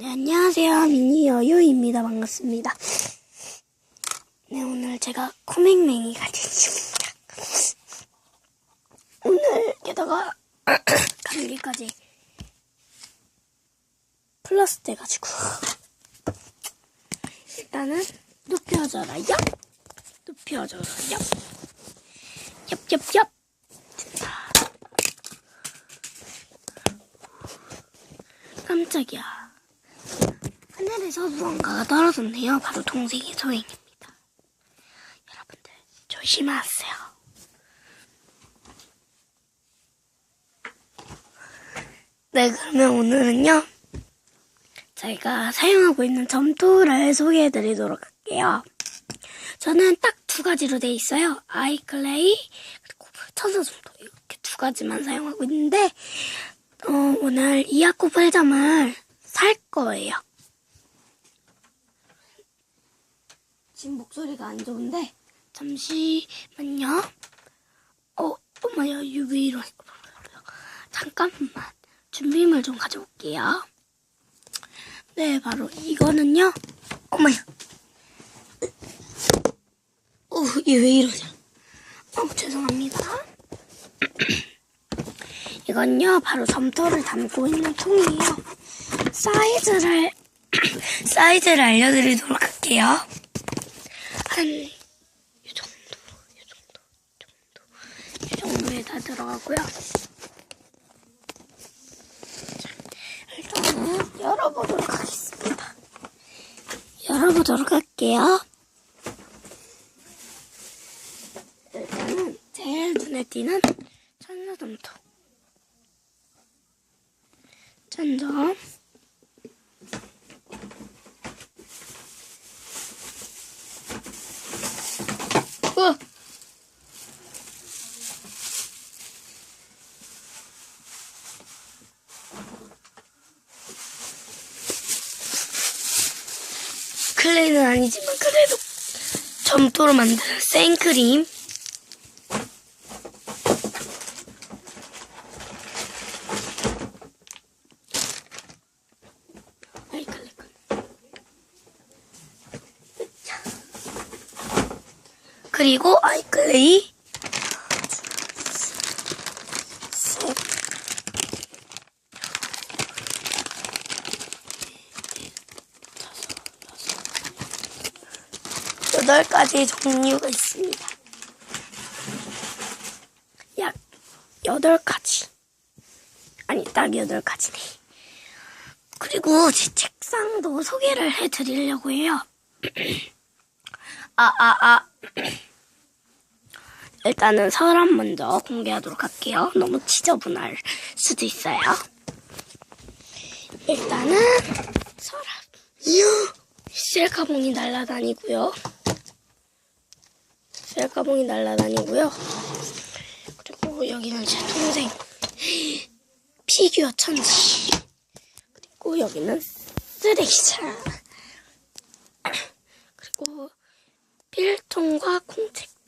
네, 안녕하세요. 미니 여유입니다. 반갑습니다. 네, 오늘 제가 코맹맹이 가진 중입니다. 오늘 게다가 감기까지 플러스 돼가지고 일단은 눕혀져라 얍 눕혀져라 얍 얍얍얍 됐다 깜짝이야 하늘에서 무언가가 떨어졌네요. 바로 동생의 소행입니다. 여러분들 조심하세요. 네, 그러면 오늘은요. 제가 사용하고 있는 점토를 소개해 드리도록 할게요. 저는 딱 두 가지로 돼 있어요. 아이클레이 그리고 천사점토 이렇게 두 가지만 사용하고 있는데 어, 오늘 이하코 팔점을 살 거예요. 지금 목소리가 안 좋은데 잠시만요. 어, 엄마야 유비 이러 잠깐만 준비물 좀 가져올게요. 네, 바로 이거는요. 어머야. 어, 얘왜 이러냐? 어, 죄송합니다. 이건요, 바로 점토를 담고 있는 통이에요. 사이즈를, 사이즈를 알려드리도록 할게요. 한, 이 정도, 이 정도, 이 정도, 이 정도에 다 들어가고요. 자, 일단은 열어보도록 하겠습니다. 열어보도록 할게요. 일단은 제일 눈에 띄는 천사점토. 천점. 어! 클레이는 아니지만 그래도 점토로 만든 생크림 아이 클레이 자. 그리고 아이클레이 셋 여덟 가지 종류가 있습니다. 약 여덟 가지. 아니, 딱 여덟 가지네. 그리고 제 책상도 소개를 해드리려고 해요. 아, 아, 아. 일단은 서랍 먼저 공개하도록 할게요. 너무 지저분할 수도 있어요. 일단은 서랍. 셀카봉이 날아다니고요. 셀카봉이 날아다니고요. 그리고 여기는 제 동생 피규어 천지. 그리고 여기는 쓰레기장. 그리고 필통과 콩택들.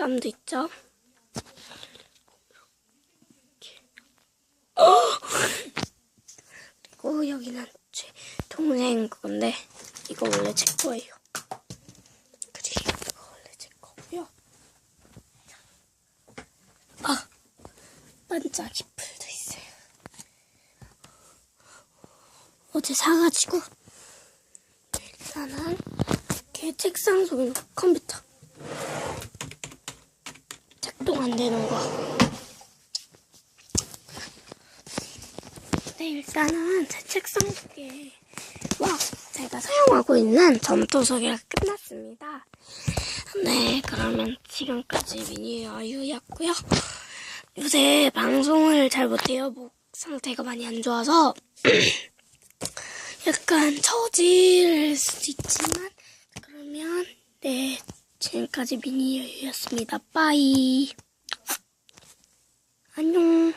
물감도 있죠. 그리고 여기는 제 동생 그건데 이거 원래 제 거예요. 그리고 이거 원래 제 거고요. 아 반짝이 풀도 있어요. 어제 사가지고 일단은 걔 책상 속에 컴퓨터 작동 안 되는 거. 네, 일단은 제 책상 속에 와 제가 사용하고 있는 점토 소개가 끝났습니다. 네, 그러면 지금까지 미니 아유였고요. 요새 방송을 잘 못해요. 목 상태가 많이 안 좋아서 약간 처질 수도 있지만 지금까지 미니 여유였습니다. 빠이 안녕.